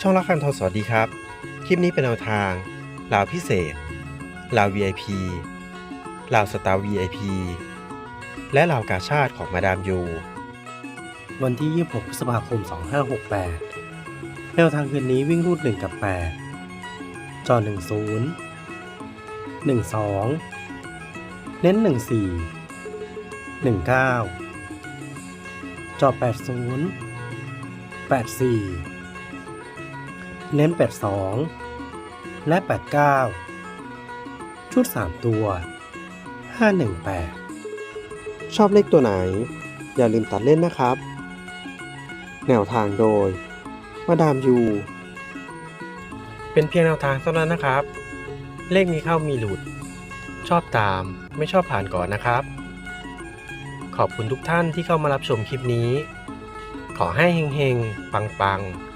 ช่องละคันทองสวัสดีครับ คลิปนี้เป็นแนวทางลาวพิเศษลาว VIP ลาวสตาร์ VIP และลาวกาชาติของมาดามยู วันที่ 26พฤษภาคม 2568 แนวทางคืนนี้วิ่งรูด 1 กับ 8 จอ 10 12 เน้น 14 19 จอ 80 84 เน้น 82 และ 89 ชุด 3 ตัว 518 ชอบเลขตัวไหน อย่าลืมตัดเล่นนะครับ แนวทางโดย มาดามยู เป็นเพียงแนวทางเท่านั้นนะครับ เลขมีเข้ามีหลุด ชอบตามไม่ชอบผ่านก่อนนะครับ ขอบคุณทุกท่านที่เข้ามารับชมคลิปนี้ ขอให้เฮงๆ ปังๆ